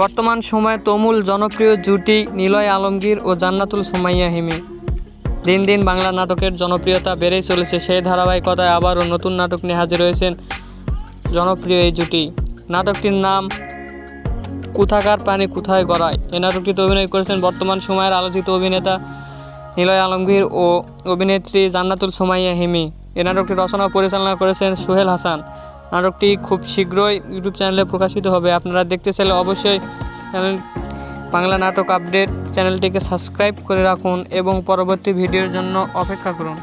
বর্তমান সময়ে তমুল জনপ্রিয় জুটি নিলয় আলমগীর ও জান্নাতুল সুমাইয়া হিমি। দিন দিন বাংলা নাটকের জনপ্রিয়তা বেড়েই চলেছে, সেই ধারাবাহিকতায় আবারও নতুন নাটক নিয়ে হাজির হয়েছেন জনপ্রিয় এই জুটি। নাটকটির নাম কোথাকার প্রাণী কোথায় গড়ায়? এই নাটকটিতে অভিনয় করেছেন বর্তমান সময়ের আলোচিত অভিনেতা নিলয় আলমগীর ও অভিনেত্রী জান্নাতুল সুমাইয়া হিমি। এই নাটকটি রচনা পরিচালনা করেছেন সোহেল হাসান। নাটকটি খুব শীঘ্রই ইউটিউব চ্যানেলে প্রকাশিত হবে। আপনারা দেখতে চাইলে অবশ্যই চ্যানেল বাংলা নাটক আপডেট চ্যানেলটিকে সাবস্ক্রাইব করে রাখুন এবং পরবর্তী ভিডিওর জন্য অপেক্ষা করুন।